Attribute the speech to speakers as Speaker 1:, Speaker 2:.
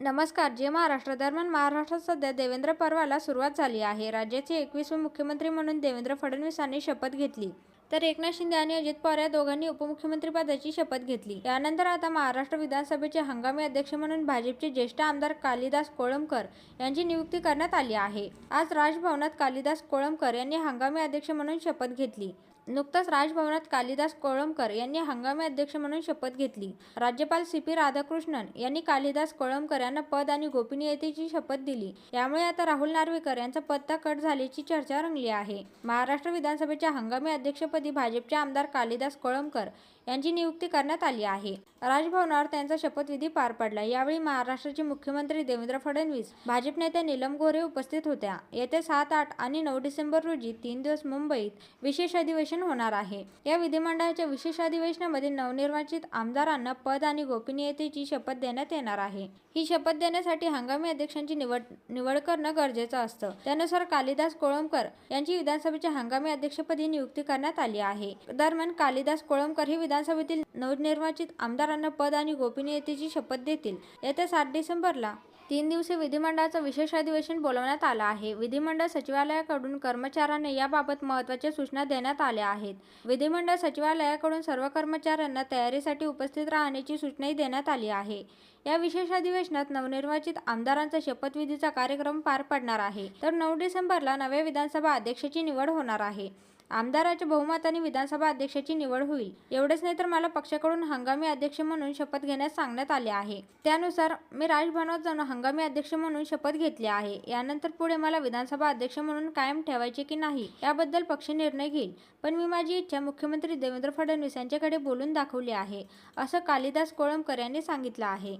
Speaker 1: नमस्कार जे महाराष्ट्र दरम्यान महाराष्ट्रात सध्या देवेंद्र पर्वाला सुरुवात झाली आहे. राज्याचे एकवीसवे मुख्यमंत्री म्हणून देवेंद्र फडणवीसांनी शपथ घेतली. तर एकनाथ शिंदे आणि अजित पवार या दोघांनी उपमुख्यमंत्रीपदाची शपथ घेतली. यानंतर आता महाराष्ट्र विधानसभेचे हंगामी अध्यक्ष म्हणून भाजपचे ज्येष्ठ आमदार कालिदास कोळंबकर यांची नियुक्ती करण्यात आली आहे. आज राजभवनात कालिदास कोळंबकर यांनी हंगामी अध्यक्ष म्हणून शपथ घेतली. नुकताच राजभवनात कालिदास कोळंबकर यांनी हंगामी अध्यक्ष म्हणून शपथ घेतली. राज्यपाल सी पी राधाकृष्णन यांनी कालिदास कोळंबकर यांना पद आणि गोपनीयतेची शपथ दिली. यामुळे आता राहुल नार्वेकर यांचा पत्ता कट झाल्याची चर्चा रंगली आहे. महाराष्ट्र विधानसभेच्या हंगामी अध्यक्षपदी भाजपचे आमदार कालिदास कोळंबकर यांची नियुक्ती करण्यात आली आहे. राजभवनावर त्यांचा शपथविधी पार पडला. यावेळी महाराष्ट्राचे मुख्यमंत्री देवेंद्र फडणवीस भाजप नेत्या नीलम गोरे उपस्थित होत्या. येत्या सात आठ आणि नऊ डिसेंबर रोजी तीन दिवस मुंबईत विशेष अधिवेशन होणार आहे. या विधिमंडळाच्या विशेष अधिवेशनामध्ये नवनिर्वाचित आमदारांना पद आणि गोपनीयतेची शपथ देण्यात येणार आहे. ही शपथ देण्यासाठी हंगामी अध्यक्षांची निवड निवड करणं गरजेचं असतं. त्यानुसार कालिदास कोळंबकर यांची विधानसभेच्या हंगामी अध्यक्षपदी नियुक्ती करण्यात आली आहे. दरम्यान कालिदास कोळंबकर हे विधान विधानसभेतील नवनिर्वाचित आमदारांना पद आणि गोपनीयतेची शपथ देतील. येत्या सात डिसेंबरला तीन दिवसीय विधिमंडळाचं विशेष अधिवेशन बोलवण्यात आलं आहे. विधिमंडळ सचिवालयाकडून कर्मचाऱ्यांना याबाबत महत्त्वाच्या सूचना देण्यात आल्या आहेत. विधिमंडळ सचिवालयाकडून सर्व कर्मचाऱ्यांना तयारीसाठी उपस्थित राहण्याची सूचनाही देण्यात आली आहे. या विशेष अधिवेशनात नवनिर्वाचित आमदारांचा शपथविधीचा कार्यक्रम पार पडणार आहे. तर नऊ डिसेंबरला नव्या विधानसभा अध्यक्षाची निवड होणार आहे. आमदाराच्या बहुमताने विधानसभा अध्यक्षाची निवड होईल. एवढेच नाही तर मला पक्षाकडून हंगामी अध्यक्ष म्हणून शपथ घेण्यास सांगण्यात आले आहे. त्यानुसार मी राजभवनात जाऊन हंगामी अध्यक्ष म्हणून शपथ घेतली आहे. यानंतर पुढे मला विधानसभा अध्यक्ष म्हणून कायम ठेवायचे की नाही याबद्दल पक्ष निर्णय घेईल. पण मी माझी इच्छा मुख्यमंत्री देवेंद्र फडणवीस यांच्याकडे बोलून दाखवली आहे असं कालिदास कोळंबकर यांनी सांगितलं आहे.